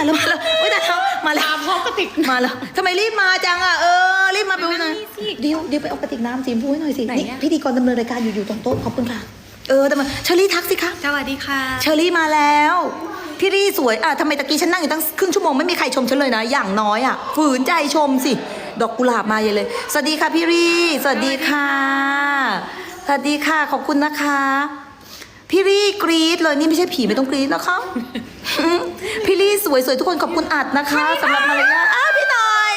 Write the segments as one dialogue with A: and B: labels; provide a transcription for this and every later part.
A: ายแล้วมาแล้วอุ้ยตายแล้วมาแล้ว
B: ตามพร้อมกระติก
A: มาแล้วทำไมรีบมาจังอะเออรีบมาไปหน่อย
B: มานี่สิ
A: เดี๋ยวเดี๋ยวไปเอากระติกน้ำสีชมพูให้หน่อยสิ
B: ไหน
A: นี่
B: อะ
A: พิธีกรดำเนินรายการอยู่อยู่ตรงโต๊ะขอบคุณค่ะ เออแต่มาเชอรี่ทักสิคะ
B: สวัสดีค่ะ
A: เชอรี่มาแล้วพี่รี่สวยอะทำไมตะกี้ฉันนั่งอยู่ตั้งครึ่งชั่วโมงไม่มีใครชมฉันเลยนะ อย่างน้อยอะฝืนใจชมสิ ดอกกุหลาบมาเยอะเลย สวัสดีค่ะพี่รี่สวัสดีค่ะ สวัสดีค่ะขอบคุณนะคะ พี่รี่กรี๊ดเลยนี่ไม่ใช่ผีไม่ต้องกรี๊ดนะคะพี่รี่สวยสวยทุกคนขอบคุณอัดนะคะสำหรับมารยาทอ้าวพี่หน่อย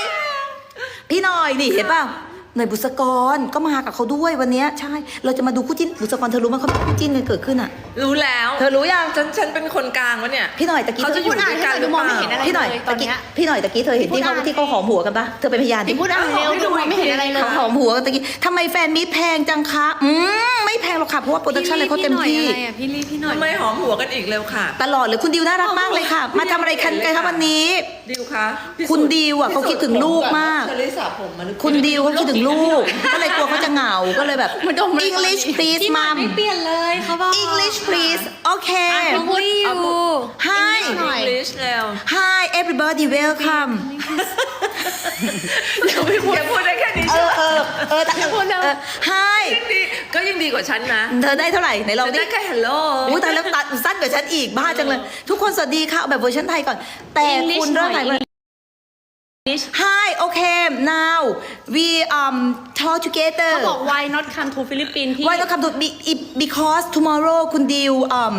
A: พี่หน่อยนี่เห็นเปล่า หน่อยบุษกรก็มากับเขาด้วยวันเนี้ยใช่ เราจะมาดูคู่จิ้นบุษกรเธอรู้ไหมเขามีคู่จิ้นกันเกิดขึ้นอะ
C: รู้แล้ว
A: เธอรู้ยัง
C: ฉันฉันเป็นคนกลางวะเนี่ย
A: พี่หน่อยตะกี้
C: เขาจะอยู่ด้วยกันหรือเปล่า
B: มองไม่เห็นอะไร
A: พี่หน่อย
B: เลยต
A: ตะ
B: อนเนี้
A: กี้
B: ย
A: พี่หน่อยตะกี้เธอเห็นที่เขา
B: พี่พูดอะไร
A: ที่เขาหอมหัวกันปะเธอเป็นพยานดิ
B: พี่พูดอ่านเร็วดูมองไม่เห็นอะไรเลย
A: เขาหอมหัวกันตะกี้ทำไมแฟนมิตรแพงจังคะอืมไม่แพงหรอกค่ะเพราะว่าโปรดักชั่นอะไรเขาเต็มที่
B: พี่ลี่พี่หน่อยอะไรอะพี่ลี่พี่หน่อย
C: ทำไมหอมหัวกันอีกเร็วค่ะ
A: ตลอดเลยคุณดิวน่ารักมากเลยค่ะ มาทำอะไรกันกันคะวันนี้
C: ดิวคะพี่
A: คุณ
C: สุ
A: ดิวอะเขาคิดถึงลูกมาก
C: เชอรี่สระผมมาหรือ
A: คุณดิวเขาคิดถึงลูก ก็เลยกลัวเขาจะเหงา ก็เลยแบบ
B: มันดมอะไร
A: English please
B: พี่หน่อย
A: mom
B: ไม่เปลี่ยนเลยเขาบอก
A: English please โอเค
B: น้องลี่อยู่
A: Hi
B: หน่อย
C: อังกฤษแล้ว
A: Hi everybody welcome
C: เดี๋ยวไม่พูดอย่าพูดได้แค่นี้
A: เอ
C: ใช่
A: อ
C: ไหม
A: เออเออแต่
B: พูดแล้ว
A: เออ Hi
C: ยังดีก็ยังดีกว่าฉันนะ
A: เธอได้เท่าไหร่ไหนลอง
C: ฉัน
A: ดิ
C: ได้แค่ hello
A: อุ้ยตายแล้วตัดสั้นกว่าฉันอีกบ้าจังเลย ทุกคนสวัสดีค่ะเอาแบบเวอร์ชันไทยก่อน แต่
B: English
A: คุณเริ่ม
B: หน่
A: ไหน
B: อย
A: มา Hi okay now we um talk together
B: เขาบอก why not come to Philippines พี่
A: Why not come to be- it- because tomorrow คุณดิว um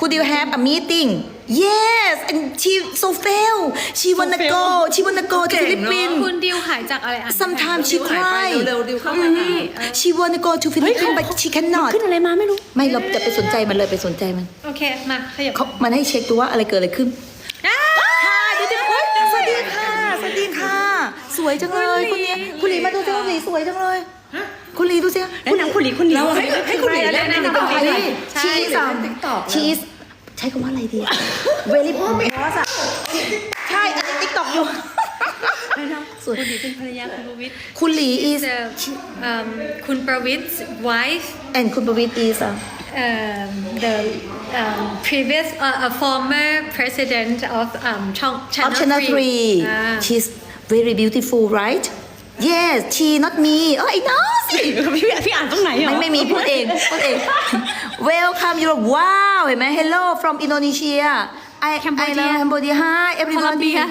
A: คุณดิว have a meeting yes and she so fail she wanna go she wanna go to
C: เก่งเนอะ
A: Philippines
B: คุณดิวหายจากอะไรอะ
A: sometimes she
C: ดิวหายไป
A: cry
C: เร็วๆดิวเข้ามาหา
A: she wanna go to Philippines but she cannot
B: ขึ้นอะไรมาไม่รู้
A: ไม่เราจะไปสนใจมันเลยไปสนใจมัน
B: โอเค มา ขยับ
A: เขามันให้เช็คดูว่าอะไรเกิดอะไรขึ้น
B: อ้า
A: ค่ะดูสิเฮ้ยสวัสดีค่ะ สวัสดีค่ะ สวยจังเลยคุณลีคุณลีมาดูสิคุณลีสวยจังเลยคุณลีดูสิ
B: แนะนำคุณหลีคุณหลี
C: เราให้ให้คุณหลีเล่น
B: แนะ
C: ใน
B: นำ
C: ต
B: คุ
C: รง
B: ณหลี
C: นี้
B: ใช่
A: ชีส
C: TikTok
A: ชีสใช้คำว่าอะไรดี very p o s อะใช่อันนี้ติ๊กต็อกอยู่สวย
B: คุณหลีเป็นภรรยาคุณประวิทย์
A: คุณลี is
B: The, um, คุณประวิทย์ wife
A: and คุณประวิตร is a
B: um, the um, previous uh, a former president of um, Chong,
A: of channel 3
B: อ่า
A: she's very beautiful right yes she not me เออไอ้น้องสิ
B: พี่พี่อ่านตรงไหนเหรอ
A: ไม่ไม่มีพูดเองพูดเอง Welcome Europe ว้าวเห็นไหม Hello from Indonesia I I
B: Cambodia
A: love Cambodia Hi everybody
B: Colombia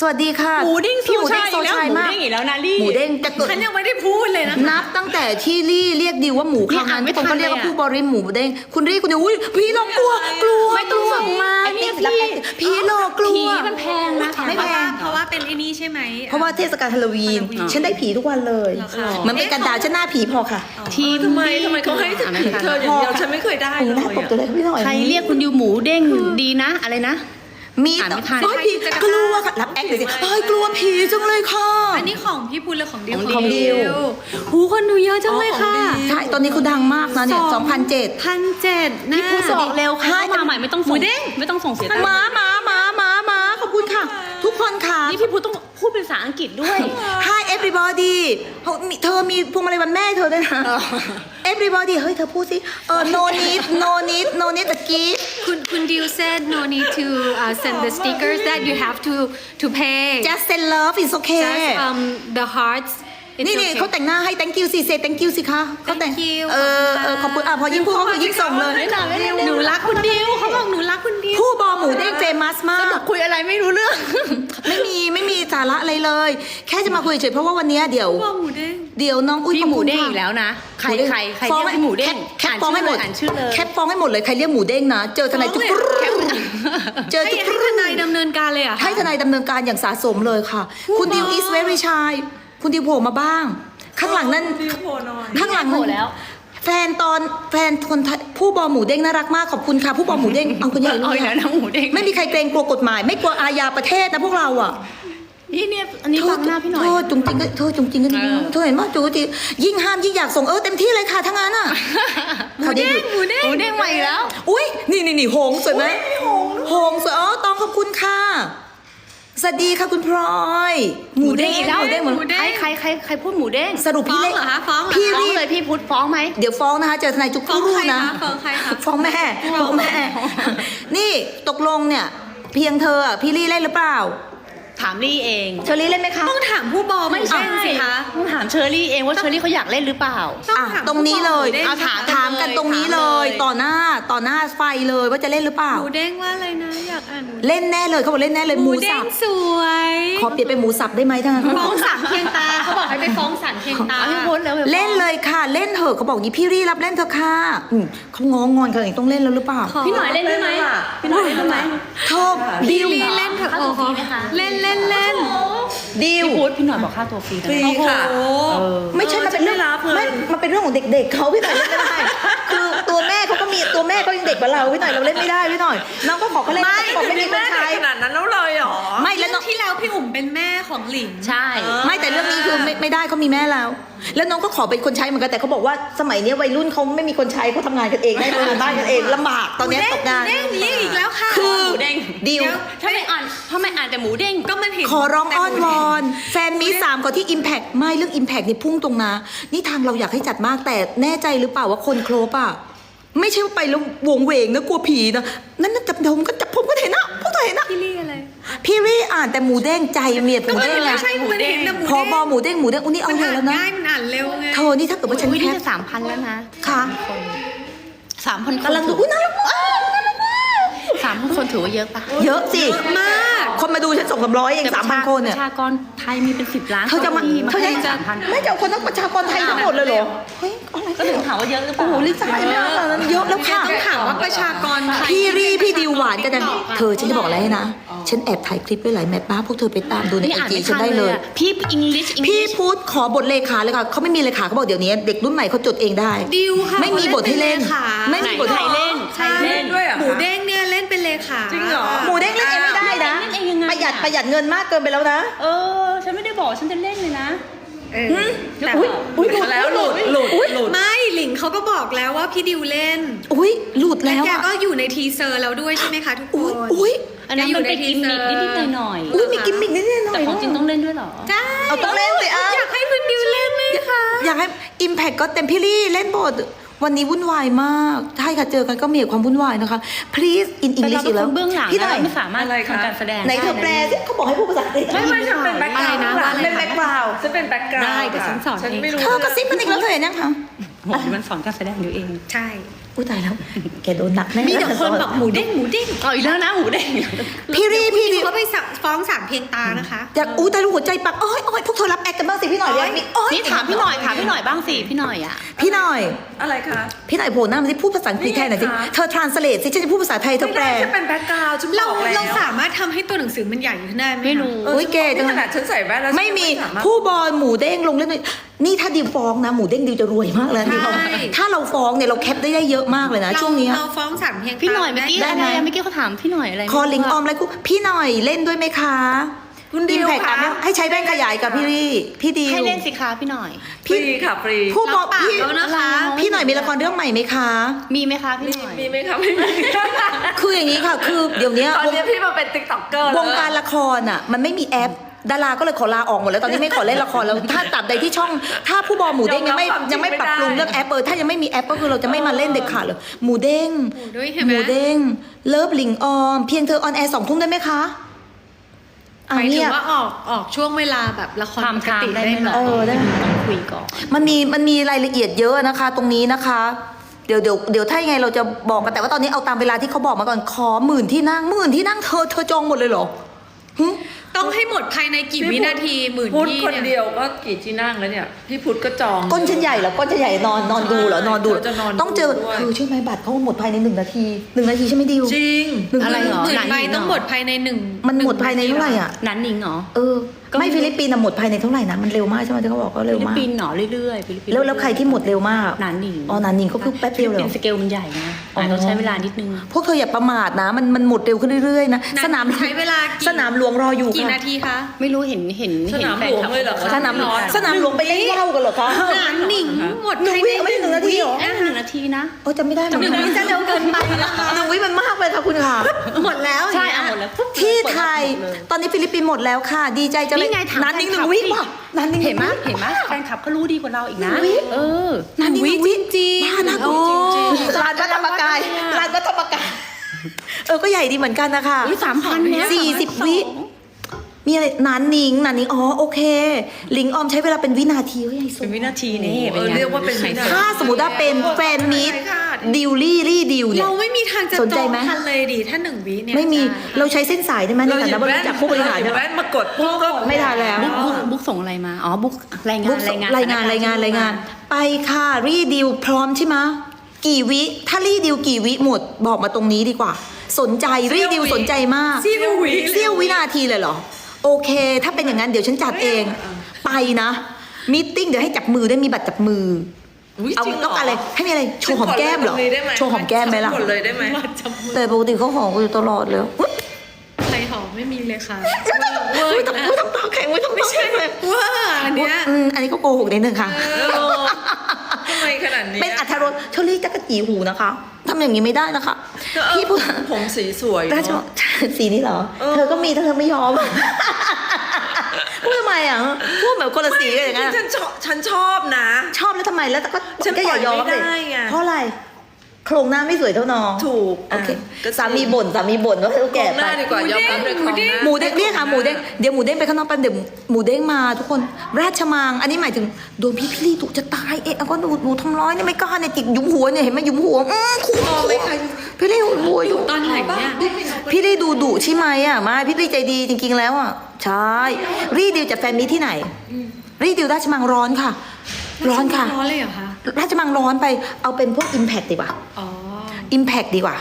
A: สวัสดีค่ะ
B: หมูเด้ง
A: พี่
B: โซ
A: หมูเด้ง
B: ชาย
A: โซ
B: อีกแล้ว
A: ชาย
B: หมู
A: มาก
B: เด้งอีกแล้วนะลี่
A: หมูเด้งจะเกิด
B: ฉันยังไม่ได้พูดเลยนะ
A: นับตั้งแต่ที่ลี่เรียกดิวว่าหมูครั้งนั้น
B: นี่
A: ทุก
B: อ่านไม่
A: คนก็เรียกว่า
B: ทันเลยอะ
A: ผู้บริหหมูเด้งคุณรี่คุณดิวอุ้ยพี่ลองกลัวกลัว
B: ไม่ต้องส่งมา
A: ไอ้
B: เนี่ย
A: รับ
B: พี่
A: แอคพี่หลอกกลัว
B: ผีมันแพงนะ
A: ไม่แพง
B: เพราะว่าเป็นไอ้นี่ใช่ไหม
A: เพราะว่าเทศกาลฮาโลวีน
B: ฮาโลวีน
A: ฉันได้ผีทุกวันเลย
B: เหรอคะ
A: เหมันเป็นกันดาวฉันหน้าผีพอค่ะ
B: ทีม
C: ทำไมทำไมเขาให้ถึงเธออย่างเดียวฉันไม่เคยได้
A: โอ้
C: เล
A: หน้ายตกตัว
C: อะ
A: เลยพี่หน่อย
B: ใครเรียกคุณดิวหมูเด้งดีนะอะไรนะ
A: มี
B: อ่านไม่ทัน
A: เฮ้ยผีกลัวค่ะรับแอคเลยสิเฮ้ยกลัวผีจังเลยค่ะ
B: อันนี้ของพี่พูดหรือของดิว
A: ของดิว
B: หูคนดูเยอะจังเลยค่ะ
A: ใช่ตอนนี้เขาดังมากนะเนี่ย2007
B: พันเจ็ดนะ
A: พี่พูดบอกเร็วค่ะ
B: เข้ามาใหม่ไม่ต้องส่ง
A: หมูเด้ง
B: ไม่ต้องส่งเสียตัง
A: ห
B: ค์
A: มาหมาหมาหมาหมาขอบคุณค่ะ ทุกคนค่ะ
B: นี่พี่พูดต้องพูดเป็นภาษาอังกฤษด้วย
A: Hi everybody เฮ้ยมีเธอมีพวงมาลัยวันแม่เธอด้วยนะ everybody เฮ้ยเธอพูดสิเออ no need no need no need ตะกี้
B: คุณคุณดิว said no need to uh, send the stickers that you have to to pay
A: just send love is okay
B: just um the hearts it's
A: นี่นี่
B: okay
A: เขาแต่งหน้าให้ thank you สิ say thank you สิคะเขาแต่ง
B: Thank you
A: เออเออขอบคุณอะพอยิ่งพูดเขาก็ยิ่งส่งเลย
B: หนูรักคุณดิวเขาบอกหนูรักคุณดิว
A: ผู้บอหมูเด้งเฟมัสมาก
B: คุยอะไรไม่รู้เรื่อง
A: ไม่มีไม่มีสาระอะไรเลย แค่จะมาคุยเฉยๆเพราะว่าวันเนี้ยเดี๋ยว
B: ว่าหมูเด้ง
A: เดี๋ยวน้องอุ้ย
B: พี่
A: ขอบ
B: หมู
A: คุณ
B: เด้ง
A: ค่ะ
B: อีกแล้วนะใคร
A: หมูเด้ง
B: ใครใคร
A: ฟ้อง
B: เรียกพี่หมูเด้ง
A: แคปแคปฟ้องให้หมด
B: อ่านชื่อเลย
A: แคปฟ้องให้หมดเลยใครเรียกหมูเด้งนะเจอทนายจุ๊ก
B: แคป
A: เจอ
B: ให้
A: จุ๊ก
B: ให้ทนายดำเนินการเลยเหรอะ
A: ให้ทนายดำเนินการอย่างสาสมเลยค่ะ คุณดิว is very shy คุณดิวโผล่มาบ้าง ข้างหลังนั่น
C: ดิวโผล่หน่อย
A: ข้างหลัง
B: โผ
A: นั่
B: ล่
A: น
B: แล้ว
A: แฟนตอนแฟนคนไทยผู้บอหมูเด้งน่ารักมากขอบคุณค่ะ ผู้บอหมูเด้งเอาคุณใหญ่
B: เอาอีกแล้วนะหมูเด้ง
A: ไม่มีใครเกรงกลัวกฎหมาย ไม่กลัวอาญาประเทศนะพวกเราอะ
B: นี่เนี่ยอันนี้ฟังหน้าพี่หน่อย
A: เธอจุงจริงก็เธอจุงจริงก็ดี
B: เออ
A: เธอเห็นว่าจุงจริงยิ่งห้ามยิ่งอยากส่งเออเต็มที่เลยค่ะทั้งนั้นอะ
B: หมูเด้งหมูเด้งหมูเด้งใหม่แล้ว
A: อุ้ยนี่นี่นี่หงส์สวยไหมหงส์สวยอ๋อตองขอบคุณค่ะสวัสดีค่ะคุณพลอยหมูเด้ง
B: อีกแล้ว
A: หมูเด้งเหมือน
B: หมูเด้ง
D: ใครใครใครใครพูดหมูเด้ง
A: สรุปพี่
B: ฟ้อง
A: เล็ก
B: เหรอคะฟ้องเหรอ
A: พี่
D: ฟ้อง
A: รีบ
D: เลยพี่พุทธฟ้องไหม
A: เดี๋ยวฟ้องนะคะเจอทนายจุก
B: ฟ้อง
A: กู้
B: ใคร
A: นะ
B: คะฟ้องใครคะ
A: ฟ้องแม่ฟ้องแม่ นี่ตกลงเนี่ย เพียงเธออะพี่ลี่เล่นหรือเปล่า
D: ถามลี่เอง
A: เชอรี่เล่นไหมคะ
B: ต้องถามผู้บอ
D: ไม่ใช่
B: หมูเด้งสิคะ
D: ต้องถามเชอรี่เองว่าเชอรี่เขาอยากเล่นหรือเปล่า
B: ต้อง
A: อะ
B: ถาม
A: ตรงนี้เลย
B: ผู้บอหมูด้ง
D: เอาถาม
A: ถามกันตรงนี้เลย
D: ถามเลย
A: ต่อหน้าต่อหน้าไฟเลยว่าจะเล่นหรือเปล่า
B: หมูเด้งว่าอะไรนะอยากอ่านหมู
A: เล่นแน่เลยเขาบอกเล่นแน่เลย
B: ห
A: ห
B: มู
A: มู
B: เด้
A: สั
B: ง
A: บ
B: สวย
A: ขอเปลี่ยนเป็นหมูสับได้ไหมทั้างนั้น
B: ฟ้องสามเพียงตาเขาบอกให้ไปฟ้องสารเพียงตา
D: เอาพี่พุทธแล้ว
A: เล่นเลยค่ะ เล่นเถอะเขาบอกงี้พี่รี่รับเล่นเถอะค่ะอืมเขาง้องอนขนาดนี้ต้องเล่นแล้วหรือเปล่า
B: ขอ
D: พี่หน่อยเล่นด้วยไหมพี่หน่อยเล่นด้วยไหม
A: เธอดิ
B: ดิ
A: ว
B: วเล่นเถอะ
D: ค่า
B: โอ้
D: ตัว
B: โห
D: ฟรีไหมคะ
B: เล่นเล่นเล่น
A: ดิว
D: พี่พุทธพี่หน่อยบอกค่าตัวฟรีนะ
C: ฟรี
B: โอ้โห
C: ค่ะ
D: เออ
A: ไม่ใช่มันเป็นเรื่อง
C: ไม่รับเลย
A: ไม่มันเป็นเรื่องของเด็กๆเขาพี่หน่อยเล่นไม่ได้คือตัวแม่เขาก็มีตัวแม่เขายังเด็กกว่าเราพี่หน่อยเราเล่นไม่ได้พี่หน่อยน้องก็ขอเขาเล่น
C: ไม่
A: บอกไม่มีคน
C: แม่
A: ใช้
C: ขนาดนั้นแล้วเลยเหรอ
A: ไม่แล้วน้
B: เรื่
A: อ
B: องงที่แล้วพี่อุ๋มเป็นแม่ของหลิง
D: ใช่
A: ไม่แต่เรื่องนี้คือไม่ไม่ได้เขามีแม่แล้ว แล้วน้องก็ขอเป็นคนใช้เหมือนกันแต่เขาบอกว่าสมัยเนี้ยวัยรุ่นเขาไม่มีคนใช้เขาทำงานกันเองได้ทำงานบ้านกันเองลำบากตอนเนี้ยตกงาน
B: หมูเด้งเรียกอีกแล้วค่ะ
A: คือ
D: หมูเด้ง
A: ดิว
D: ถ้าไม่อ่านถ้าไม่อ่านแต่หมูเด้ง
B: ก็มันเห็น
A: ขอร้องอ้อนวอนแฟนมีสามก่อนที่ Impact ไม่เรื่อง Impact นี่พุ่งตรงนะนี่ทางเราอยากให้จัดมากแต่แน่ใจหรือเปล่าว่าคนครบอะ ไม่ใช่ว่าไปแล้ววงเวงนะกลัวผีนะนั่นน่ะจับผมก็จับผมก็เห็นนะพวกเธอเห็นนะ
B: พี่ลี่อะไร
A: พี่รี่อ่านแต่หมูเด้งใจเมียดห
B: ก็
A: มู
B: มัน
A: เด้ง
B: เห็น
A: เล
B: ไม่
A: ย
B: ใช่มันเห็นนะหมู
A: พอ
B: เด้ง
A: บอหมูเด้งหมูเด้งอุ้นี่เอา
B: มัน
A: เลย
B: อ่าน
A: แล้วนะ
B: ง่ายมันอ่านเร็วไง
A: เธอนี่ถ้าเกิดว่าฉัน
D: อุ๊ย
A: แค
D: นี่
A: ป
D: จะสามพันแล้วนะ
A: ค่ะ
D: สามพันคน
A: กำลังดูอุ้ยน่ารักอ้าวน่ารักมาก
D: สามพันคนถือว่าเยอะปะ
A: เยอะสิ
B: มาก
A: คนมาดูฉันสองสามร้อยเองสามพันคนเนี่ย
D: ประชากรไทยมีเป็นสิบล้าน
A: เธอจะมา
D: คน
A: เธอ
D: ให้
A: จะ
D: สามพัน
A: ไม่จะเอาคนทั้งประชากรไทยทั้งหมดเลยเหรอเฮ้ยอะไร
D: ก็ถึงถามว่าเยอะหรือเป
A: โอ้
D: ล่า
A: โหลิซ่าไม่เอาแล้วเยอะแล้วค่ะ
B: ต้องถามว่าประชากรไทย
A: พี่รีพี่ดิวหวานกันจังเธอฉันจะบอกอะไรให้นะ ฉันแอบถ่ายคลิปไว้หลายแมทบ้าพวกเธอไปตามดูใน
D: นี่
A: ไอ
D: อ่าน
A: จี
D: ไม่
A: ฉั
D: ทั
A: น
D: น
A: ได้
D: เล
A: เลยย
D: อะพี่อังกฤษอังก
A: พี่
D: ฤษ
A: พูดขอบทเลขาเลยค่ะเขาไม่มีเลขาเขาบอกเดี๋ยวนี้ เด็กรุ่นใหม่เขาจดเองได้
B: ดิวค่ะ
A: ไม่มีบทให้เล่น
B: ขา
A: ไม่มีบท
D: ใคร
A: ให้
D: เล่นใคร
B: ใช่
D: เล่น
C: ด้วยเหรอ
B: หมูเด้งเนี่ยเล่นเป็นเลขา
C: จริง
A: ประหยัดประหยัดเงินมากเกินไปแล้วนะ
D: เออ ฉันไม่ได้บอกฉันจะเล่นเลยนะ
B: เออแต่
A: อุ๊ยอุ๊ยหลุด
C: แล้วหลุดหลุดหลุด
B: ไม่หลิงเขาก็บอกแล้วว่าพี่ดิวเล่น
A: อุ้ยหลุด
B: แล้
A: แล้วว
B: แก
A: อะ
B: ก็อยู่ในทีเซอร์แล้วด้วยใช่ไหมคะทุกค
A: อุ้ย
B: น
A: อุ้ย
D: อันนั้นมันเป็นกิมมิคนิดๆหน่อย
A: อุ้ยมีกิมมิกนิดๆหน่
D: ๆ
A: อ
D: แต่
A: ย
D: ของจริงต้องเล่นด้วยเหรอ
B: ใช่
A: เอาต้องเล่นสิอะ
B: อยากให้คุณดิวเล่นไหมคะ
A: อยากให้ Impact ก็เต็มพี่ลี่เล่นบท วันนี้วุ่นวายมากใช่ค่ะเจอกันก็มีความวุ่นวายนะคะ please in
D: แต่เรา
A: English
D: เป็
A: อี
D: น
A: ก
D: ค
A: แล้ว
D: นเบื้องหลัง
A: พี่ห
D: นะ
A: น่อย
D: เราไม่สามารถ
C: อะไรคะ
D: ทำการแสดง
A: ไหนเธอแปลสิเขาบอกให้พูดภาษาอังกฤษ
C: ไม่ไม่ฉันเป็นแบ็คกราวด์
B: อะไรนะว่าอะไร
C: เป็นแบ็คกราวด์ฉันเป็นแบ็คกราวด์
B: ได้เดี๋ยวฉันสอน
C: ฉัน
B: เอง
C: ไม่รู้
A: เธอกระซิบมันอีกแล้วเธอเห็นยังคะ
D: โหมันสอนการแสดงอยู่เอง
B: ใช่
A: อุ้ยตายแล้วแกโดนหนักแน่
B: มีแต่คนบอกหมูเด้งหมูเด้ง
D: เอาอีกแล้วนะหมูเด้ง
A: พี่รีพี่ดิ
B: เขาไปฟ้องสามเพียงตานะคะ
A: อยากอุ้ยตายลูกหัวใจปักโอ้ยโอ้ยพวกเธอรับแอคกันบ้างสิพี่หน่อยเดี๋ยวมีโอ้ย
D: นี่ถามพี่หน่อยถามพี่หน่อยบ้างสิพี่หน่อยอะ
A: พี่หน่อย
C: อะไรคะ
A: พี่หน่อยโผล่หน้ามาสิพูดภาษาอังกฤษแทนหน่อยสิ
C: นี่ไงคะ
A: เธอ translate สิฉันจะพูดภาษาไทยเธอ
C: ไม่
A: แปล
C: ได้ฉันเป็นแบ็คกราวด์ฉันบ
B: เรา
C: อกแล้ว
B: เราสามารถทำให้ตัวหนังสือมันใหญ่ขึ้นได้ไหมคะ
D: ไม่รู้
C: เออ
A: โอ้ยเก๋จัง
C: นี่ขนาดฉันใส่แว่นแล้ว
A: ไม่มี
C: ฉันสาารถ
A: ผู้บอลหมูเด้งลงเล่นเลยนี่ถ้าดิวฟ้องนะหมูเด้งดิวจะรวยมากเลยนะดิวบอกถ้าเราฟ้องเนี่ยเราแคปได้ได้เยอะมากเลยนะ
B: เรา
A: ช่วงเนี้ย
B: เราฟ้องสามเพียงตา
D: พี่หน่อยเมื่อกี้
A: ได้
D: อะไร
A: ไหม
D: อะเมื่อกี้เขาถามพี่หน่อยอะไร
A: คอลิงออมอะไรกูพี่หน่อยเล่นด้วยไหมคะ
C: คุณดิว
A: แพก
C: คะ
A: ให้ใช้แว่นขยายกับพี่รี่พี่ดิว
D: ให้เล่นสิคะพี่หน่อย
C: ฟรีค่ะฟรี
A: ผู้บ
B: เรา
A: อก
B: ปาก
A: พี่
B: แล้วนะคะ
A: พี่หน่อยมีละครเรื่องใหม่ไหมคะ
D: มีไหมคะพี่
C: มี
D: หน่อย
C: มีไหมคะไม่มี
A: คืออย่างนี้ค่ะ คือเดี๋ยวเนี้ย
C: ตอนนี้พี่มาเป็นติ๊กต็อกเกอร์
A: วงการละครอะ มันไม่มีแอป ดาราก็เลยขอลาออกหมดแล้วตอนนี้ไม่ขอเล่นละครแล้วถ้าตับใดที่ช่อง ถ้าผู้บอหมูเด้งยังไม่ยังไม่ปรับปรุงเรื่องแอปเออถ้ายังไม่มีแอปก็คือเราจะไม่มาเล่นเด็ดขาดเลยหมูเด้ง
B: หมูด้วยเห็นไหม
A: หมูเด้งเลิฟลิงออมเพียงเธอออนแอร์สองทุ่มได้ไหมคะ
B: ห
A: เอา
B: มายถึ
A: เนี่
B: ง
A: ย
B: ว่าออกออกช่วงเวลาแบบละคร
D: ความ
B: ปก
D: ทาม
B: ติ
D: ได้
B: ได้
D: ไหม
B: ไหม
A: เออได้
D: ต้องคุยก่อน
A: มันมีมันมีรายละเอียดเยอะนะคะ ตรงนี้นะคะเดี๋ยวเดี๋ยวเดี๋ยวถ้ายังไงเราจะบอกกันแต่ว่าตอนนี้เอาตามเวลาที่เขาบอกมาก่อนขอหมื่นที่นั่งหมื่นที่นั่งเธอเธอจองหมดเลยเหรอหึ
B: ต้องให้หมดภายในกี่วินาทีหมื่น
C: พุทธ
B: ที่
C: คน
B: เนี่ย
C: เดียวก็กี่ที่นั่งแล้วเนี่ยพี่พุทธก็จอง
A: ก้นฉันใหญ่เหรอก้นฉันใหญ่นอนนอนดูเหรอนอนดูเหร
C: จะนอนดู
A: ต้องเจอ
C: ด้วย
A: คือช่วยไหมบัตรเขาหมดภายในหนึ่งนาทีหนึ่งนาทีใช่ไหมดิว
C: จริง
A: หนึ่ง
D: อะไรเหรอ
B: หมื่น
D: หนัง
B: ใบ
D: หญิงเหรอ
B: ต้องหมดภายในหนึ่ง
A: มันหมดภายในเท่าไหร่อะ
D: นันนิงเหรอ
A: เออ
D: ก็
A: ไม่ฟิลิปปินส์อะหมดภายในเท่าไหร่นะมันเร็วมากใช่ไหมที่เขาบอกว่าเร็ว
D: ฟิลิป
A: มาก
D: ปินส์เหรอเรื่อยๆฟิลิปปินส์
A: แล้วแล้วใครที่หมดเร็วมาก
D: นันนิง
A: อ๋อนันนิงก็คือแป๊บเดียวเลย
D: ฟิ
A: เหร
D: ลิป
A: อ
D: ปินส์สเกลมันใหญ่นะ
A: อ๋อ
D: อาจต้องใช้เวลานิดนึง
A: พวกเธออย่าประมาทนะ มันมันหมดเร็วขึ้นเรื่อยๆนะ
B: นั้น
A: สนาม
B: ใช้เวลากี่
A: สนามหลวงรออยู่
B: กี่
A: ค่ะ
B: นาทีคะ
D: ไม่รู้เห็นเห็น
C: ส
D: เห็น
C: นาม
D: แฟ
C: หลวง
D: คลับ
C: เลยเหรอคะ
A: สนามสนามหลวงไปเล่นเหล้ากันเหรอคะ
B: หนานหนิงหมด
A: หนึ่ง
B: ภาย
A: วิ
B: ใน
A: ไม่ถึงหนึ่งนาทีเหรอ
D: อะหนึ่งนาทีนะ
A: โอ้จำไม่ได้เหมือน
B: หนึ่ง
A: กัน
B: วิจะเร็วเกินไปนะคะ
A: หนึ่งวิมันมาก เลยค่ะคุณค่ะ
B: หมดแล้ว
D: ใช่
B: อย่าง
D: เอา
B: เงี้ย
D: หมดแล้วปุ๊บ
A: ที่ไทย
D: เปิดหมดเลย
A: ตอนนี้ฟิลิปปินส์หมดแล้วค่ะ ดีใจจังเลย
D: นี่ไงถาม
A: นันนิงห
D: แฟ
A: นึ่
D: น
A: ง
D: คลับ
A: วิ
D: สิ
A: ป่ะนันนิง
D: เห็นไหม
A: งวิ
D: เห็นไหมแฟนคลับเขารู้ดีกว่าเราอีกนะ
A: อุ๊ย
D: เออ
A: นันนิงหนึ่งวิ
B: จริงๆ
A: บ้านะ
B: โอ้
A: ลานวัดธรรมกายลานวัดธรรมกายเออก็ใหญ่ดีเหมือนกันนะคะ
D: อุ้ยสามพันเนี่ย
A: สี่สิบวิ มีอะไรนานนิงนานนิงอ๋อโอเค ลิงออมใช้เวลาเป็นวินาทีก็ใหญ่สุ
D: เป็
A: ด
D: นวินาทีนี่
C: เออเรียกว่าเป็นวินาที
A: ถ้าสมมติว่าเป็นแฟนมิตร
C: ใช่ค่ะ
A: ดิวลี่ลี่ดิวเนี่ย
B: เราไม่มีทางจะ
A: สนใจ
B: ตรง
A: ไหม
B: ทันเลยดิถ้าหนึ่งวิเนี่ย
A: ไม่มี
B: อาจารย์
A: เราใช้เส้นสายได้ไหมใน
C: เรา
A: ฐา
C: หยิ
A: นะ
C: บบแว่
A: ริ
C: น
A: จาคผู้บริหาร
C: เอหยิ
A: เนี่ย
C: บแว่นมากดปุ๊บก็
A: ไม่ทันแล้ว
D: บุ๊กบุ๊กบุ๊กส่งอะไรมา อ๋อ บุ๊กรายงาน
A: บุ๊ก
D: รายงาน
A: รายงานรายงานรายงาน ไปค่ะรีดิวพร้อมใช่ไหมะกี่วิถ้ารีดิวกี่วิหมดบอกมาตรงนี้ดีกว่า สนใจรีดิวสนใจมาก
B: เสี้ยววิ
A: เสี้ยววินาทีเลยเหรอ โอเค ถ้าเป็นอย่างนั้นเดี๋ยวฉันจัดเอง ไปนะมีติ้งเดี๋ยวให้จับมือได้มีบัตรจับมือ
C: อุ๊ย
A: เอา
C: จริงเหร
A: ต้องอะไรให้มีอะไรโชว์หอมแก้มเหรอ
C: ฉันขลยตงนี้ได้ไโช
A: ว์หอมแก้มไหมล่ะ
C: ฉันกดเลยได้ไหม
A: แต่ปกติเขาหอมกันอยู่ตลอดเลยอุ๊ย
B: ใครหอมไม่มีเลยค่ะ
A: ไม่ต้องไม่ต้องตาแข็งไม่ต้องไม่ใช่เลย
B: ว่าอันเนี้ย
A: อืมอันนี้ก็โกหกนิดนึงค่ะ
C: เออทำไมขนาดนี้
A: เป็นอัธรสเชอรี่จักรจีหูนะคะทำอย่างนี้ไม่ได้นะคะ
C: เออ
A: พี่พูด
C: ผมสีสวย
A: ราช
C: เนอะ
A: สีนี้เหรอ
C: เออ
A: เธอก็มีแต่เธอไม่ยอมพูดทำไมอะพูดแบบคนละสีกันอย่างนั้น
C: ฉั
A: อะ
C: นชอบฉันชอบนะ
A: ชอบแล้วทำไมแล้วก็
C: ฉัน
A: ก็อย่ายอม
C: ปล่อยไม่
A: เลย
C: ได้ไง
A: เพราะอะไร โครงหน้าไม่สวยเท่าน้อง
C: ถูก
A: โอเคะ
C: ก็
A: สามีบ่นสามีบ่นว่าเธอแก่
C: ห
A: ไป
C: น้าดีกว่ายอมรับเลยของหน้า
A: หมูเด้งเรียกค่ะหมูเด้งเดี๋ยวหมูเด้งไปข้างนอกแป๊บเดี๋ยวหมูเด้งมาทุกคนราชมังอันนี้หมายถึงโดนพี่พี่ลี่ดุจะตายเอ๊ะเอาก็หนูหนูทำร้ายเนี่ยไม่กล้าเนี่ยจิกยุมหัวเนี่ยเห็นไหมยุมหัวอือขู่ขู่พี่ลี่หัวอยู่
B: ตอนไหนเนี่ย
A: พี่ลี่ดูดุใช่ไหมอะไมาพี่ลี่ใจดีจริง ๆ แล้วอะใช่รีดิวจากแฟนมีที่ไหน รีดิวราชมังร้อนค่ะ ร้อนค่ะ
B: ร้อนเลยเหรอคะ
A: ราชมังร้อนไปเอาเป็นพวกอิมแพคดีกว่า
B: อ๋อ
A: อิมแพคดีกว่า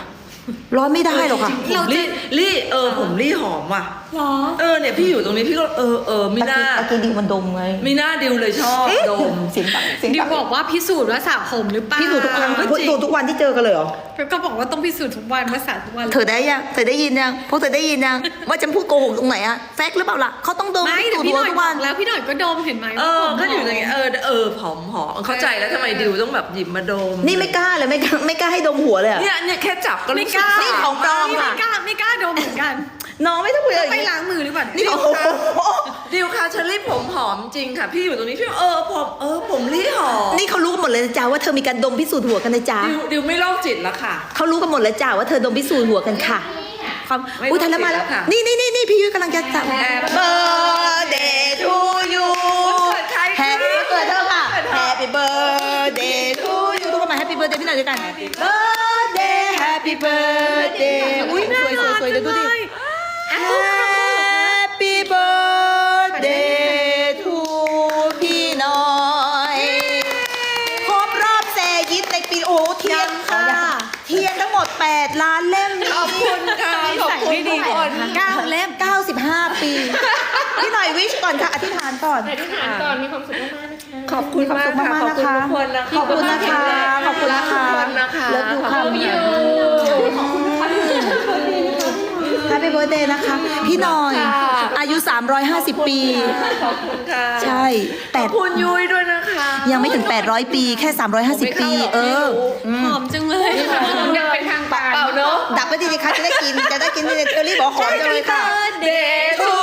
A: ร้อนไม่ได้หรอกค่ะ
C: ผมลี่ลี่เออผมลี่หอมว่ะ
B: หรอ
C: เออเนี่ยพี่อยู่ตรงนี้พี่ก็เออเออมีหน้า
A: ตะกี้ดิวมันดมไง
C: มีหน้าดิวเลยชอบดม
A: เสียงดังเสียง
B: ดิว
A: ดัง
B: บอกว่าพิสูจน์ว่าสระผมหรือเปล่า
A: พี่ดูทุกครั้ง
C: ก็จริง
A: ดูทุกวันที่เจอกันเลยเหรอ
B: ก็บอกว่าต้องพิสูจน์ทุกวันว่าสระทุกวัน
A: เธอได้ยังเธอได้ยินยังพวกเธอได้ยินยังว่าฉันพูดโกหกตรงไหนอะแฟกหรือเปล่าล่ะเขาต้องดม
B: ไม่
A: พิ
B: แต่
A: สูจน์
B: พี่ห
A: ตัว
B: น่อย
A: ทุก
B: บ
A: วั
B: อนกแล้วพี่หน่อยก็ดมเห็นไหม
C: เออ
B: ว่าผม
C: ก็อยู่อย่างเงี้ยเออเออผอมหอมเข้าใจแล้วทำไมดิวต้องแบบหยิบมาดม
A: นี่ไม่กล้าเลยไม่กล้าไม่กล้าให้ดมหัวเลยอะ
C: เนี่ยเนี่ยแค่จับก็
B: ไม่
C: รู้
B: ก
C: สึก
B: ล้า
A: นี่ของปลอมค่ะ
B: ไม่กล้าไม่กล้าดมเหมือนกัน
A: น้องไม่ต้องคุยอะไร
B: ไปล้างมือหรือเปล่า
A: นี่
B: นี่
A: โอ้โห
C: ดิวค่ะเชอรี่ผมหอมจริงค่ะ พี่อยู่ตรงนี้พี่เออผมเออผมลี่หอม
A: นี่เขารู้กันหมดเลยนะจ๊ะว่าเธอมีการดมพิสูจน์หัวกันนะจ๊ะ
C: ดิวดิวไม่โรคจิตแล้วค่ะ
A: เขารู้กันหมดแล้วจ้ะว่าเธอดมพิสูจน์หัวกันค่ะความ
C: ไม่
A: อุ้ยทันแล้วมาแล้ว
C: ต้องเสียแล้วค่ะ
A: นี่นี่นี่นี่พี่ยุ้ยกำลังจะจับ
C: Happy
A: birthday to you
C: วันเกิดใคร
A: แฮปปี้เกิดเธอค่ะ Happy birthday to you ทุกคนมา Happy birthday พี่หน่อยด้วยกัน birthday Happy birthday อุ้ยสวยสวยสวยเดี๋ยวดูดิ Happy birthday to พี่หน่อย ครบรอบแซยิดในปีโอ้เทียนค่ะ เทียนทั้งหมด 8 ล้านเล่ม
C: ขอบคุณค่ะ ขอบคุณทุกคน
A: เก้าเล่ม 95 ปี พี่หน่อยวิชก่อนค่ะ อธิษฐานก่อน
C: ขอบคุณมากค่ะขอบคุณทุกคนนะคะ
A: ขอบคุณนะคะขอบคุณนะคะ
C: รักทุกคนนะคะ
A: เลิฟยูค่ะ Happy birthday นะคะ พี่หน่อย อายุ 350 ปี
C: ขอบคุณค่ะ
A: ใช่แป
C: ขอ
A: ด
C: บคุณยุ้ยด้วยนะคะ
A: ยังไม่ถึง 800 ปีแค่ 350 ปี เออ
B: หอมจังเลยค่ะ
C: ยังเป็นทางเปล่าเนอะ
A: ดับไปดีสิคะจะได้กิน จะได้กินนี่เชอรี่บอกหอมจังเลยค่ะ
C: Day to you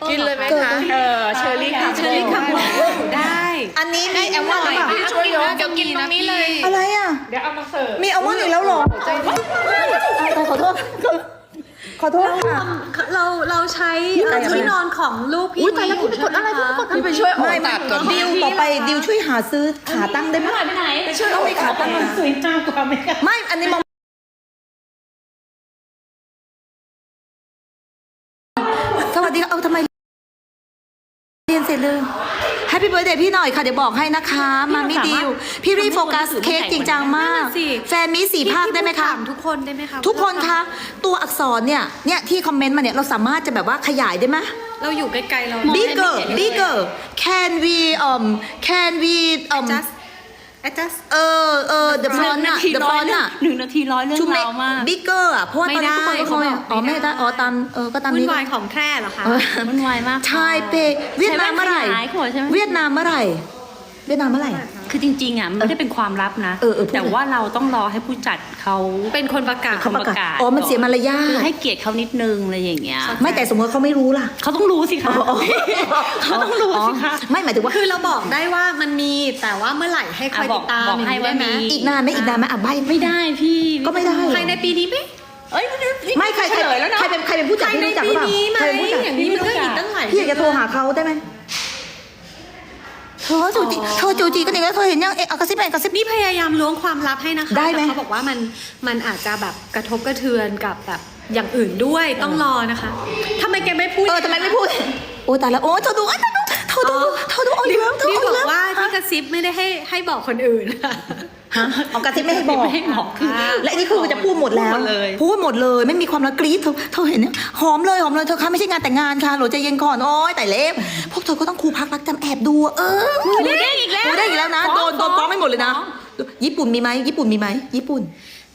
A: อั
B: นนี้แอปเปิล
C: กินเลยไหม
A: เกิด
C: คะ
D: เออเชอรี่ค่ะ
B: เชอรี่คำได้
A: อันนี้มีแอลมอนด์หรือเปล่า
C: พี่ช่วยยก
B: เดี๋ยวกินตรงนี้เลย
A: อะไรอะ
D: เดี๋ยวเอามาเสิร์ฟ
A: มีแอลมอนด์อีกแล้วเหรอใจดีขอโทษขอโทษค่ะ
B: เราเราใช้เอ่อที่นอนของลูกพี่
A: อุ๊ยตายแล้วพี่ไปกดอะไรพี่ไปกด
C: พี่ไปช่วยออก
A: ไม่
C: ตัดก่อน
A: ดิวต่อไปดิวช่วยหาซื้อขาตั้งได้ไหม
D: ไปไหน
C: ไปช่วยออกขาตั้งนะ
D: สวยงามกว่าไหมคะ
A: ไม่ อันนี้มอง เรียนเสร็จเลยแฮปปี้เบิร์ดเดย์พี่หน่อยค่ะ เดี๋ยวบอกให้นะคะ มามิดิว พี่รีโฟกัสเค้กจริงจังมาก แฟนมีสี่ภาคได้ไหมคะ
B: ถามทุกคนได้ไหมคะ
A: ทุกคนคะ ตัวอักษรเนี่ย เนี่ยที่คอมเมนต์มาเนี่ย เราสามารถจะแบบว่าขยายได้ไหม
B: เราอยู่ใกล้ๆเรา
A: bigger bigger can we um can we um
B: just adjust
A: เออเออ the font อะ the font อะ
D: หนึ่งนาทีร้อยเรื่อง
A: to
D: ราว
A: make
D: มาก
A: bigger อะเพราะว่าตอนนี้ทุกคนก็เขาอ๋อไม่ได้อ๋อตามเออก็ตาม
B: วุ่
A: นี้
B: นวายของแท้เหรอคะ
A: เออ
D: มันไวมาก
A: ไทเปเวียดนามเมื่อไหร่
D: ใช้แว่นขยายขวดใช่ไหม
A: เวียดนามเมื่อไหร่ เวียดนามเมื่อไหร่
D: คือจริงๆอะมันไม่ได้เป็นความลับนะ
A: เออเออพูด
D: แต่ว่าเราต้องรอให้ผู้จัดเขา
B: เป็นคนประกาศ
A: เขาประกาศ
D: ประกาศ
A: อ๋อมันเสียมารยา
D: คือ
A: ท
D: ให้เกียรติเขานิดนึงอะไรอย่างเงี้ย
A: ไม่แต่สมมติเขาไม่รู้ล่ะ
D: เขาต้องรู้สิคะเขาต้องรู้สิคะ
A: ไม่หมายถึงว่า
B: คือเราบอกได้ว่ามันมีแต่ว่าเมื่อไหร่ให้คอย
D: อะบอก
B: ติดตาม
D: บอกให้
B: ย่งนี้ได้ไหม
D: ว่ามี
A: อีกนานไหมอีกนานไหมอะใบ
D: ไม่ได้พี่
A: ก็ไม่ได้
B: ภายในปีนี้ไหม
D: เอ้ย
A: ไม่ใครใคร
D: เฉลยแล้วนะ
A: ใครเป็นใครเป็นผู้จัด
B: ภาย
A: ที่
B: ใน
A: รู้จักห
B: ปี
A: รือเปล่า
B: นี้ไหม
A: ใครเป็นผู้จัด
B: อย่างนี้มันก็อีกตั้งหลาย
A: พี่อยากจะโทรหาเขาได้ไหม เธอจูจีเธอจูจีกันอีกแล้วเธอเห็นยังเอ๊ะเอากระซิบไปกระซิบ
B: นี่พยายามล้วงความลับให้นะคะ
A: ได้ไหม
B: แต่เขาบอกว่ามันมันอาจจะแบบกระทบกระเทือนกับแบบอย่างอื่นด้วยต้องรอนะคะทำไมแกไม่พูด
A: เออทำไมไม่พูด โอ้ตายแล้วโอ้เธอดูอะเธอดูเธอดูเธอดูเอาอีกแล้วเธอ
B: พี่
A: เอา
B: บ
A: อี
B: อก
A: แล้ว
B: ว่าที่กระซิบไม่ได้ให้ให้บอกคนอื่น
A: ฮะเอากระซิบไม่ให้บอก
D: ไม่ให้บอกคือ
A: และอันนี้คือจะพูดหมดแล้ว
D: พูดหมดเลย
A: พูดหมดเลยไม่มีความรักกรี๊ดเธอเธอเห็นเนี่ยหอมเลยหอมเลยเธอคะไม่ใช่งานแต่งงานค่ะโหลใจเย็นก่อนโอ้ยแต่เล็บพวกเธอก็ต้องครูพักรักจำแอบดูอะเออ
D: หมูเด้งอีกแล้ว
A: หมูเด้งอีกแล้วนะโดนโดนฟ้องไม่หมดเลยนะ ญี่ปุ่นมีไหมญี่ปุ่นมีไหมญี่ปุ่น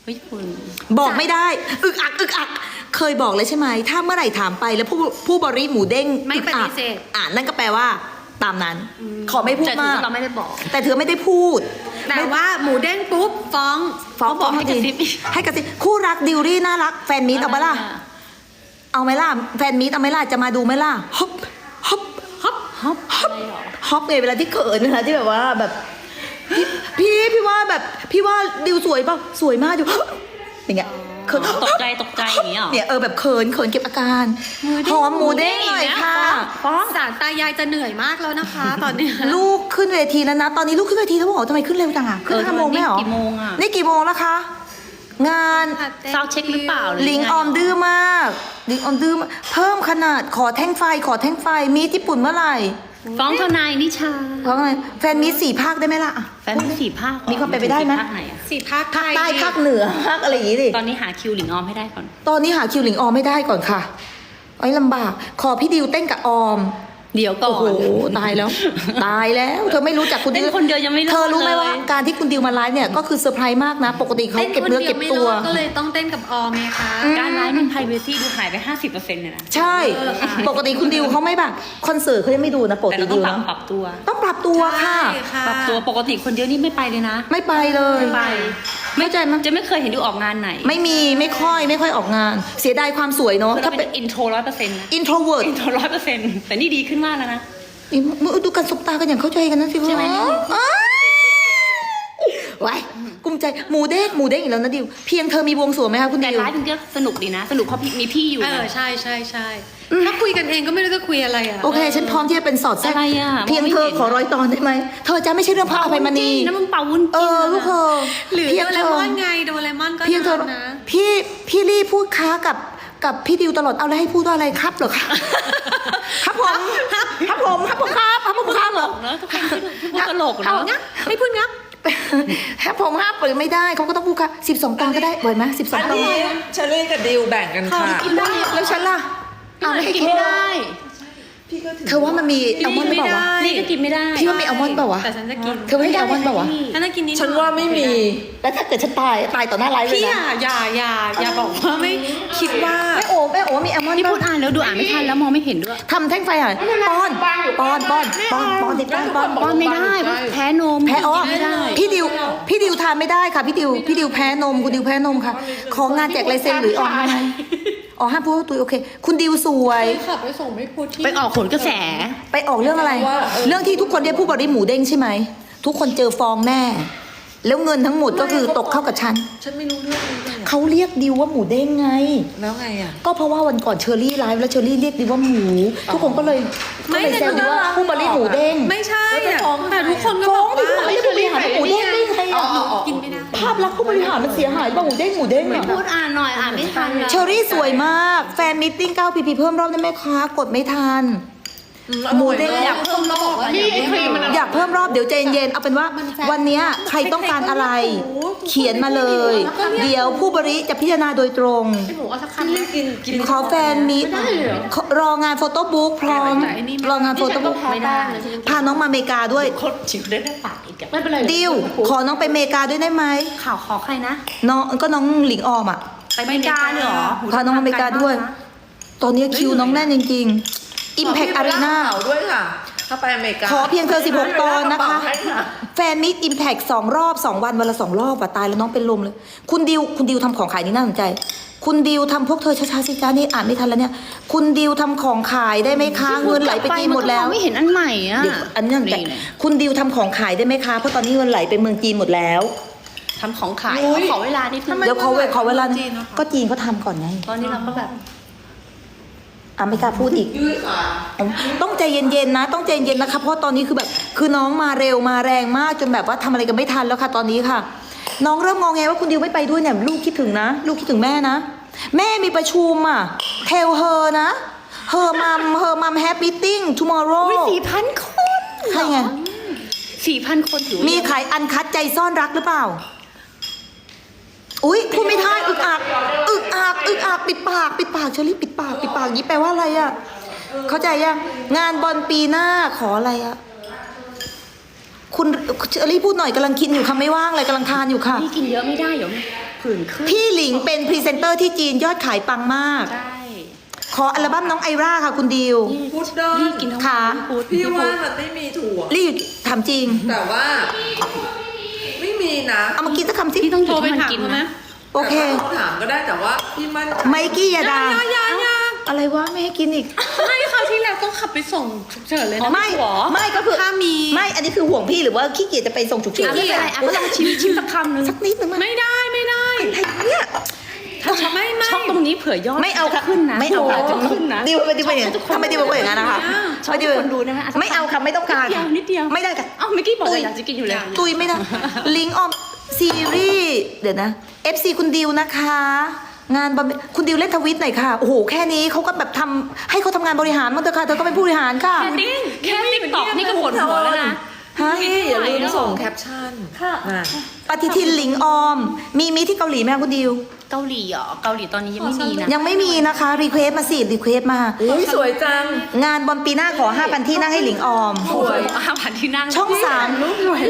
D: เฮ้ยคุณ
A: บอกไม่ได้อึกอักอึกอัก เคยบอกเลยใช่ไหมถ้าเมื่อไหร่ถามไปแล้วผู้ผู้บริหมูเด้ง
B: ไม่
A: อึกอัก
B: ปฏิเสธ
A: อ่านั่นก็แปลว่า ตามนั้น ขอไม่พูด
D: แต่
A: มาก
D: เราไม่ได้บอก
A: แต่เธอไม่ได้พูด
B: แต่ว่าหมูเด้งปุ๊บฟ้อง
A: ฟ้อง
D: เขาบอกให้กระซิบ
A: ให้กระซิบคู่รักดิวรี่น่ารักแฟนมีตเอาไหมล่ะ เอาไหมล่ะ แฟนมีตเอาไหมล่ะ จะมาดูไหมล่ะฮอปฮอปฮอป
D: ฮอปอะไรหรอ
A: ฮอปไงเวลาที่เขินเวลาที่แบบว่าแบบพี่พี่พี่ว่าแบบพี่ว่าดิวสวยเปล่าสวยมากอยู่ อย่างเงี้ย เขิน
D: ตกใจตกใจอย่างเงี้ยหรอ
A: เนี่ยเออแบบเขินเขินเก็บอาการหอมหมูเด้งหน่อยค่ะ
B: ฟ้องสารตายายจะเหนื่อยมากแล้วนะคะ ตอนเนี้ย
A: ลูกขึ้นเวทีแล้วนะ ตอนนี้ลูกขึ้นเวทีแล้วบอกว่าทำไมขึ้นเร็วจังอะขึ้น
D: เออ
A: ห้าโมงไม่เหรอ
D: นี่กี่โมงอะ
A: นี่กี่โมงแล้วคะงาน
D: ซาวด์เช็คหรือเปล่า
A: ลิงออมดื้อมาก ลิงออมดื้อมากเพิ่มขนาดขอแท่งไฟขอแท่งไฟมีญี่ปุ่นเมื่อไหร่
D: ฟ้องทนายนิชา
A: เพราะไงแฟนมีสี่ภาคได้ไหมล่ะ
D: แฟนมีสี่ภาค
A: มีความเป็นไปได้ไหม
D: ภาคไหนอะ
B: สี่ภาคไท
A: ภาค
B: ย
A: ใต้ภาคเหนือภาคอะไรอย่างงี้ดิ
D: ตอนนี้หาคิวหลิงออมให้ได้ก่อน
A: ตอนนี้หาคิวหลิงออมไม่ได้ก่อนค่ะไอ้ลำบาก ขอพี่ดิวเต้นกับออม
D: เดี๋ยวก่
A: โอ้
D: อน
A: โหตายแล้ว ตายแล้วเธอไม่รู้จักคุณ
D: เต้นคนเดียวยังไม่รอด
A: เธอรู้ไหม
D: เลย
A: ว่าการที่คุณดิวมาไลฟ์เนี่ยก็คือเซอร์ไพรส์มากนะ ปกติเขาเก็บเนื้อเก็บตัว
B: ต้นคนดียไม่รอดก็เลยต้องเต้นกับออมไงคะ
D: การไลฟ์มัน privacy ดูหายไป 50%เนี่ยนะ
A: ใช่ปกติคุณดิวเขาไม่แบบคอนเสิร์ตเขายังไม่ดูนะปก
D: แต่
A: ติ
D: เราต้อ
A: ดิ
D: ง
A: ว
D: ปรับ
A: นะ
D: ปรับตัว
A: ต้องปรับตัวค่ะ
B: ใช่ค่ะ
D: ปรับตัวปกติคนเดียวนี่ไม่ไปเลยนะ
A: ไม่ไปเลย
D: ไม่ไป
A: ไม่ใจมั้ย
D: จะไม่เคยเห็นดิวออกงานไหน
A: ไม่มีไม่ค่อยไม่ค่อยออกงาน เสียดายความสวยเนาะ
D: ถ้า
A: ถ้า
D: เป็
A: เป็นน
D: อินโทรร้อยเปอร์เซ็นต์นะ
A: อินโทรเวิร์ด
D: อินโทรร้อยเปอร์เซ็นต์แต่นี่ดีขึ้นมากแล้วนะ
A: ดูกันสบตากันอย่างเข้าใจกันนะสิ
D: ใช่ไหม
A: อ้าวไว้ กลุ้มใจหมูเด้งหมูเด้งอีกแล้วนะดิว เพียงเธอมีบวงสรวงไหมคะคุณ
D: แต่
A: ดิว
D: ไลฟ์มันก็สนุกดีนะ สนุกเพราะพี่มีพี่อยู่
B: เอ
D: นะ
B: อใช่ใช่ใช่ถ้าคุยกันเองก็ไม่รู้จะคุยอะไรอะ
A: โอเค ฉันพร้อมที่จะเป็นสอดแทรก
D: อะไรอะ
A: เพียงเธอขอร้อยตอนได้ไหม เธอจะไม่ใช่เรื่องพระอภัยมณี
D: จริงนะมึงเป่าวุ้น
A: เอ
D: จิ้น
A: อลูกเธอ
B: หรือ
A: เพีย
B: โด
A: ง
B: เร
A: เธอ
B: มอนไงโดเรมอนก็
A: เพียงเธอ
B: นะ
A: พี่พี่ลี่พูดค้ากับกับพี่ดิวตลอดเอาแล้วให้พูดว่าอะไรครับเหรอคะครับผมครับผมครับผมครับครับผมครับเหรอ
D: เนอะทุกคนที่พูดตลก
B: เอา
D: เนาะ
B: งับไม่พูดงับ
A: ครับ ผมห้าเปิดไม่ได้เขาก็ต้องพูดค่ะสิบสองตอนก็ได้บ่อยไหมสิบสอ
C: อั
A: ง
C: น
A: ตอน
C: นี้เชอรี่กับดิวแบ่งกันค่ะ
A: กินได้แล้วฉันล่ะเอาไม่ให้
D: กิน
A: กิน
D: ไม่ได้
C: พี่ก็ถือ
A: เธอว่ามันมีอัลมอนด์หรือเปล่าวะ
D: นี่ก็กินไม่ได้
A: พี่ว่ามีอัลมอนด์เปล่าวะ
B: แต่ฉันจะกิน
A: เธอว่ามีอัลมอนด์เปล่าวะ
B: ฉันจะกินนิด
C: ฉันว่าไม่มี
A: แล้วถ้าเกิดฉันตายตายต่อหน้าไลฟ์เลย
B: พี่
A: นะ
B: อย่าอย่าอย่าอย่าบอกว่าไม่คิดว่า
A: แม่โอ๋แม่โอ๋มีอัลมอนด์
D: นี่
A: เป
D: พูด
A: ล่า
D: อ่านแล้วดูอ่านไม่ทันแล้วมองไม่เห็นด้วย
A: ทำแท่งไฟหน่อยป้อนป้อนป้อนป้อนป้อนดิป้อนป้อน
D: ป้อนไม่ได้เพราะแพ้นม
A: แพ้อ๋อ
D: กินไม่ได้
A: พี่ดิวพี่ดิวทานไม่ได้ค่ะพี่ดิวพี่ดิวแพ้นมคุณดิวแพ้นมค่ะ ของงานแจกลายเซ็นหรือออกได้ไหม อ๋อห้ามพูดว่าตุยโอเค คุณดิวสวย
B: ขับไปส่งไม่พูดที่
D: ไปออกผลกระแส
A: ไปออกเรื่องอะไรเรื่องที่ทุกคนเรียกผู้บริหมูเด้งใช่ไหม ทุกคนเจอฟองแน่ แล้วเงินทั้งหมดก็คือตกเข้ากับฉัน
C: ฉันไม่รู้เรื่องนี้เลย
A: เขาเรียกดิวว่าหมูเด้งไง
C: แล้วไงอะ
A: ก็เพราะว่าวันก่อนเชอรี่ไลฟ์แล้วเชอรี่เรียกดิวว่าหมู ทุกคนก็เลยก็เลยแซวดิวว่าผู้บริหมูเด้ง
B: ไม่ใช่
C: แล้วจะ
B: อะ
C: ฟ้อง
B: แต่ทุกคนก็
A: ฟ้
B: บ
A: อ
B: องก
A: ดิ
B: ว่า
A: ไม่ได้ผู้บริหารหมูเด้งได้ ไงอะ
B: กินไม่ได้
A: ภาพลักษณ์ผู้บริหารมันเสียหายป่ะหมูเด้งหมูเด้ง
D: ไม่
A: อะ
D: พูดอ่านหน่อยอ่านไม่ทันแล้ว
A: เชอรี่สวยมาก แฟนมิทติ้ง9 pp เพิ่มรอบได้ไหมคะ กดไม่ทัน หมูเด้ง
B: อยากเพิ่มรอบอะ
C: นี่ครีมมัน
A: อยากเพิ่มรอบเดี๋ยวใจเย็นๆเอาเป็นว่า วันเนี้ยใครต้องการอะไร เขียนมาเลย เดี๋ยวผู้บริจะพิจารณาโดยตรง
B: หมูเอาสักคำ
C: นี่กินกิน
A: ขอแฟนมิตรองานโฟโต้บุ๊กพร้อม รองานโฟโต้บุ๊ก
D: ไม่ได้
A: พาน้องมาอเมริกาด้วย
D: โคตรจิ๋วได้ได้ปากอีกอะ
B: ไม่เป็นไร
A: ดิวขอน้องไปอเมริกาด้วยได้ไหม
D: ข่าวขอใครนะ
A: น้องก็น้องหลิงออมอะ
D: ไปอเมริกาเลยเหรอ
A: พาน้องอเมริกาด้วย ตอนนี้คิวน้องแน่นจริงๆ Impact Arena
C: เผาด้วยค่ะ ถ้าไปอเมริกา
A: ขอเพียงเธอ 16 ตอนนะคะ
C: ให้ค่ะ
A: แฟนมิตอิมแพกสองรอบสองวันวันละสองรอบว่ะตายแล้วน้องเป็นลมเลย คุณดิวคุณดิวทำของขายนี่น่าสนใจ คุณดิวทำพวกเธอช้าๆสิจ้านี่อ่านไม่ทันแล้วเนี่ย คุณดิวทำของขายได้ไหมคะเงินไหลไปจีนหมดแล้ว
D: ไม่เห็นอันใหม่อะ
A: เดี๋ยวอันนี้น่าสนใจคุณดิวทำของขายได้ไหมคะเพราะตอนนี้เงินไหลไปเมืองจีนหมดแล้ว
D: ทำของขาย
C: อุ๊ย
D: ขอเวลานิดนึง
A: เดี๋ยวขอเวขอเวลา
C: จีนนะคะ
A: ก็จีนเขาทำก่อนไง
D: ตอนนี้เราก็แบบ
A: อะไม่กล้าพูดอีก
C: ยุ้ยค่ะ
A: ต้องใจเย็นๆนะ ต้องใจเย็นๆนะคะเพราะตอนนี้คือแบบคือน้องมาเร็วมาแรงมากจนแบบว่าทำอะไรกันไม่ทันแล้วค่ะ ตอนนี้ค่ะ น้องเริ่มงองแงว่าคุณดิวไม่ไปด้วยเนี่ยลูกคิดถึงนะ ลูกคิดถึงแม่นะ แม่มีประชุมอะ tell her นะ her mom her mom have meeting tomorrow
D: อุ้ยสี่พันคน
A: ใช่ไง
D: สี่พันคนถือว่า
A: มีขายอันคัดใจซ่อนรักหรือเปล่า อุ้ยพูดไม่ได้อึกอักอึกอักอึกอักปิดปาก ปิดปากเชอรี่ปิดปาก ปิดปากนี้แปลว่าอะไรอะเข้าใจยังงานบอลปีหน้าขออะไรอะคุณเชอรี่พูดหน่อยกำลังคิดอยู่ค่ะไม่ว่างเลยกำลังทานอยู่ค่ะ
D: พี่กินเยอะไม่ได้เดี๋ยวผื่นขึ้น
A: พี่หลิงเป็นพรีเซนเตอร์ที่จีนยอดขายปังมาก
D: ใช่
A: ขออัลบั้มน้องไอร่าค่ะคุณดิว
C: พุดเดิ้ล
D: พี่กินทั้ง
A: ค่ะ
D: วันพูด
C: พี่ว่ามันไม่มีถั่ว
A: รีบถามจริง
C: แต่ว่าไม่มีนะ
A: เอามากินสักคำสิ
D: พี่ต้องหยุ
B: โท
D: ด
B: รไป
D: ให้มัน
B: ถาม
D: กิน
B: เขาไหม
D: นะ
A: โอเค
C: แต่ว่าถามก็ได้แต่ว่าพี่มั่นใจ
A: ไมกี้ยาดา
B: อย่าอย่าอย่า
A: อะไรวะไม่ให้กินอีก
B: ไม่คราวที่แล้วต้องขับไปส่งฉุกเฉินเลยนะ
A: ไม่
B: หรอ
A: ไม่ก็คือ
B: ถ้ามี
A: ไม่อันนี้คือห่วงพี่หรือว่าขี้เกียจจะไปส่งฉุกเฉิน
D: อะไม่เป็นไรอะก็ลองชิมชิมสักคำนึง
A: สักนิดนึงมั้ย
B: ไม่ได้ไม่ได้
A: อะไร
D: รงนี้เผื่อยอด
A: ไม่เอาค่ะ
D: จะขึ้นนะ
A: ไม่เอาค่ะ
D: จะขึ้นนะ
A: ดิวไปดิวไปอย่างนั้นทำไมดิวไปอย่างนั้นนะคะ
D: ชอบให้คนดูได้ไหมอะ
A: ไม่เอาค่ะไม่ต้องการ
D: นิดเดียวนิดเดียว
A: ไม่ได้ค่ะ
D: เอ้าเมื่อกี้บอก
A: ตุ
D: ว่ายอยากจะกินอยู่แล้ว
A: ตุยไม่ได้ลิงออมซีรีส์เดี๋ยวนะ FC คุณดิวนะคะ งานบำคุณดิวเล่นทวิตหน่อยค่ะ โอ้โห แค่นี้เขาก็แบบทำให้เขาทำงานบริหารมั้งเถอะค่ะ เธอก็เป็นผู้บริหารค่ะ
D: แค่ติ๊กแค่ติ๊กตอกนี่ก็ปวดหัวแล้วนะ
A: ฮะ
C: พี่อย่าลืมส่งแคปชั่น
D: ค่ะ
C: มา
A: ปฏิทินหลิงออม มีมีที่เกาหลีไหมคะคุณดิว
D: เกาหลีเหรอเกาหลีตอนนี้ยังไม่มีนะ
A: ยังไม่มีนะคะรีเควสมาสิรีเควสมา
C: อุ้ยสวยจัง
A: งานบอลปีหน้าขอ 5,000 ที่นั่งให้หลิงออม
C: สวย
D: อาหารที่นั่ง
A: ช่องสาม
D: รูปหน่อย